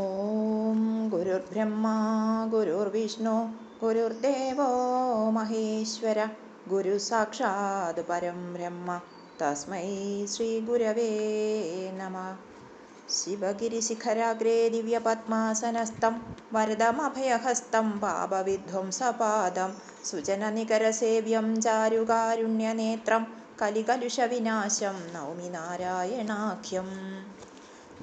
ഓം ഗുരുർബ്രഹ്മ ഗുരുർവിഷ്ണു ഗുരുർദേവോ മഹേശ്വര ഗുരു സാക്ഷാത് പരം ബ്രഹ്മ തസ്മൈ ശ്രീ ഗുരവേ നമ. ശിവഗിരിശിഖരാഗ്രേ ദിവ്യപത്മാസനസ്ഥം വരദമഭയഹസ്തം പാപവിധ്വംസപാദം സുജനനികരസേവ്യം ചാരുകാരുണ്യനേത്രം കലികലുഷവിനാശം നൗമി നാരായണാഖ്യം.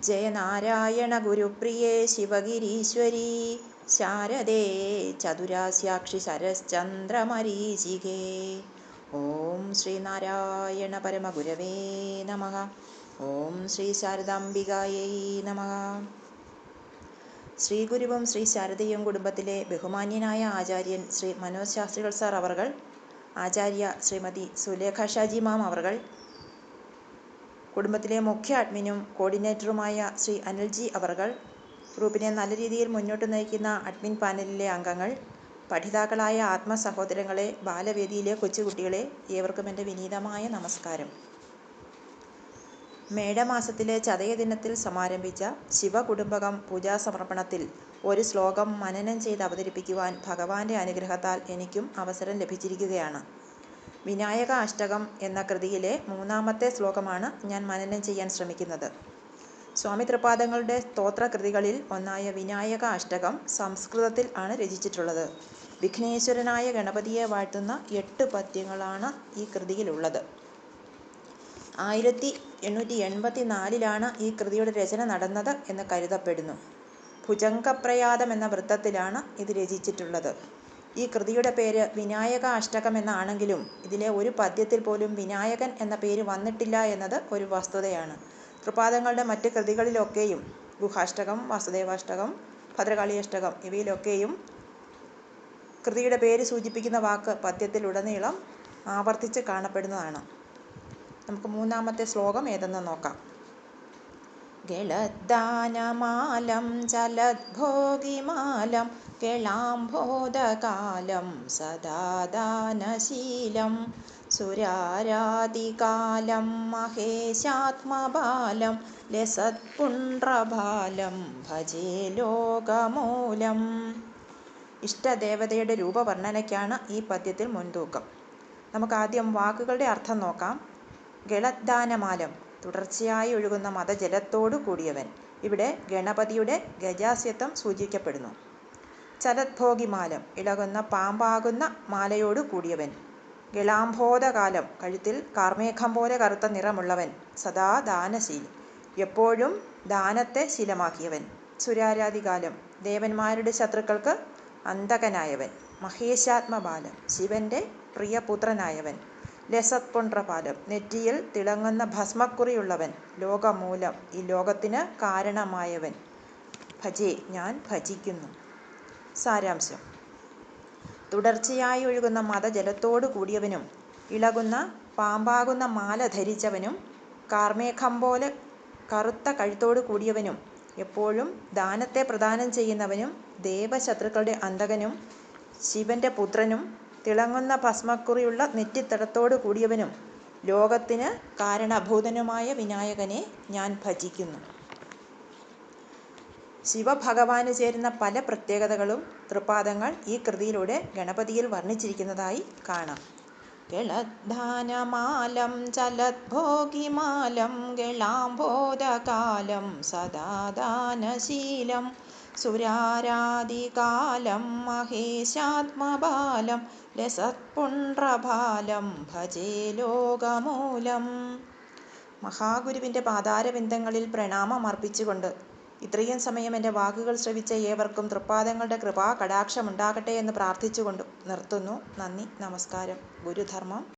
ജയനാരായണ ഗുരുപ്രിയേ ശിവഗിരീശ്വരി ശാരദേ ചതുരാസ്യാക്ഷി ശരശ്ചന്ദ്രമരീചികേ. ഓം ശ്രീനാരായണ പരമഗുരവേ നമ. ഓം ശ്രീ ശാരദാംബികായൈ നമ. ശ്രീ ഗുരുവും ശ്രീ ശാരദയും കുടുംബത്തിലെ ബഹുമാന്യനായ ആചാര്യൻ ശ്രീ മനോജ് ശാസ്ത്രികൾ സാർ അവർകൾ ആചാര്യ ശ്രീമതി സുലേഖ ഷാജി മാം അവർകൾ കുടുംബത്തിലെ മുഖ്യ അഡ്മിനും കോർഡിനേറ്ററുമായ ശ്രീ അനിൽജി അവർകൾ ഗ്രൂപ്പിനെ നല്ല രീതിയിൽ മുന്നോട്ട് നയിക്കുന്ന അഡ്മിൻ പാനലിലെ അംഗങ്ങൾ പഠിതാക്കളായ ആത്മസഹോദരങ്ങളെ ബാലവേദിയിലെ കൊച്ചുകുട്ടികളെ ഏവർക്കും എന്റെ വിനീതമായ നമസ്കാരം. മേടമാസത്തിലെ ചതയ ദിനത്തിൽ സമാരംഭിച്ച ശിവകുടുംബകം പൂജാസമർപ്പണത്തിൽ ഒരു ശ്ലോകം മനനം ചെയ്ത് അവതരിപ്പിക്കുവാൻ ഭഗവാന്റെ അനുഗ്രഹത്താൽ എനിക്കും അവസരം ലഭിച്ചിരിക്കുകയാണ്. വിനായക അഷ്ടകം എന്ന കൃതിയിലെ മൂന്നാമത്തെ ശ്ലോകമാണ് ഞാൻ മനനം ചെയ്യാൻ ശ്രമിക്കുന്നത്. സ്വാമി തൃപാദങ്ങളുടെ സ്തോത്രകൃതികളിൽ ഒന്നായ വിനായക അഷ്ടകം സംസ്കൃതത്തിൽ ആണ് രചിച്ചിട്ടുള്ളത്. വിഘ്നേശ്വരനായ ഗണപതിയെ വാഴ്ത്തുന്ന എട്ട് പദ്യങ്ങളാണ് ഈ കൃതിയിലുള്ളത്. ആയിരത്തി എണ്ണൂറ്റി എൺപത്തി നാലിലാണ് ഈ കൃതിയുടെ രചന നടന്നത് എന്ന് കരുതപ്പെടുന്നു. ഭുജംഗപ്രയാതം എന്ന വൃത്തത്തിലാണ് ഇത് രചിച്ചിട്ടുള്ളത്. ഈ കൃതിയുടെ പേര് വിനായക അഷ്ടകം എന്നാണെങ്കിലും ഇതിലെ ഒരു പദ്യത്തിൽ പോലും വിനായകൻ എന്ന പേര് വന്നിട്ടില്ല എന്നത് ഒരു വസ്തുതയാണ്. തൃപാദങ്ങളുടെ മറ്റ് കൃതികളിലൊക്കെയും ഗുഹാഷ്ടകം വാസുദേവാഷ്ടകം ഭദ്രകാളി അഷ്ടകം ഇവയിലൊക്കെയും കൃതിയുടെ പേര് സൂചിപ്പിക്കുന്ന വാക്ക് പദ്യത്തിലുടനീളം ആവർത്തിച്ച് കാണപ്പെടുന്നതാണ്. നമുക്ക് മൂന്നാമത്തെ ശ്ലോകം ഏതെന്ന് നോക്കാം. ഗളദ്ദാനമാലം ചലദ്ഭോഗിമാലം കേളാംബോധകാലം സദാദാനശീലം സുരാരാതികാലം മഹേശാത്മബാലം ലസത്പുണ്ട്രബാലം ഭജേ ലോകമൂലം ഇഷ്ടദേവതയുടെ രൂപവർണനയ്ക്കാണ് ഈ പദ്യത്തിൽ മുൻതൂക്കം നമുക്ക് ആദ്യം വാക്കുകളുടെ അർത്ഥം നോക്കാം ഗളദ്ദാനമാലം തുടർച്ചയായി ഒഴുകുന്ന മതജലത്തോടു കൂടിയവൻ ഇവിടെ ഗണപതിയുടെ ഗജാസ്യത്വം സൂചിക്കപ്പെടുന്നു ചലദ്ഭോഗിമാലം ഇളകുന്ന പാമ്പാകുന്ന മാലയോടു കൂടിയവൻ. ഗളാംബോധകാലം കഴുത്തിൽ കാർമേഘം പോലെ കറുത്ത നിറമുള്ളവൻ സദാ ദാനശീലി എപ്പോഴും ദാനത്തെ ശീലമാക്കിയവൻ. സുരാരാധികാലം ദേവന്മാരുടെ ശത്രുക്കൾക്ക് അന്തകനായവൻ. മഹേശാത്മബാലം ശിവന്റെ പ്രിയപുത്രനായവൻ. ലസത്പുണ്ട്രപാലം നെറ്റിയിൽ തിളങ്ങുന്ന ഭസ്മക്കുറിയുള്ളവൻ. ലോകമൂലം ഈ ലോകത്തിന് കാരണമായവൻ. ഭജേ ഞാൻ ഭജിക്കുന്നു. സാരാംശം. തുടർച്ചയായി ഒഴുകുന്ന മതജലത്തോടു കൂടിയവനും ഇളകുന്ന പാമ്പാകുന്ന മാല ധരിച്ചവനും കാർമേഘം പോലെ കറുത്ത കഴുത്തോടു കൂടിയവനും എപ്പോഴും ദാനത്തെ പ്രദാനം ചെയ്യുന്നവനും ദേവശത്രുക്കളുടെ അന്തകനും ശിവന്റെ പുത്രനും തിളങ്ങുന്ന ഭസ്മക്കുറിയുള്ള നെറ്റിത്തടത്തോടു കൂടിയവനും ലോകത്തിന് കാരണഭൂതനുമായ വിനായകനെ ഞാൻ ഭജിക്കുന്നു. ശിവഭഗവാന് ചേരുന്ന പല പ്രത്യേകതകളും തൃപാദങ്ങൾ ഈ കൃതിയിലൂടെ ഗണപതിയിൽ വർണിച്ചിരിക്കുന്നതായി കാണാം. ഗളദ്ധാനമാലം ചലദ്ഭോഗിമാലം ഗളാംബോധകാലം സദാദാനശീലം സുരാരാതികാലം മഹേശാത്മബാലം രസത്പുണ്ട്രഭാലം ഭജേ ലോകമൂലം. മഹാഗുരുവിന്റെ പാതാരബിന്ദങ്ങളിൽ പ്രണാമം അർപ്പിച്ചുകൊണ്ട് ഇത്രയും സമയം എന്റെ വാക്കുകൾ ശ്രവിച്ച ഏവർക്കും തൃപ്പാദങ്ങളുടെ കൃപാ കടാക്ഷമുണ്ടാകട്ടെ എന്ന് പ്രാർത്ഥിച്ചുകൊണ്ട് നിർത്തുന്നു. നന്ദി. നമസ്കാരം. ഗുരുധർമ്മം.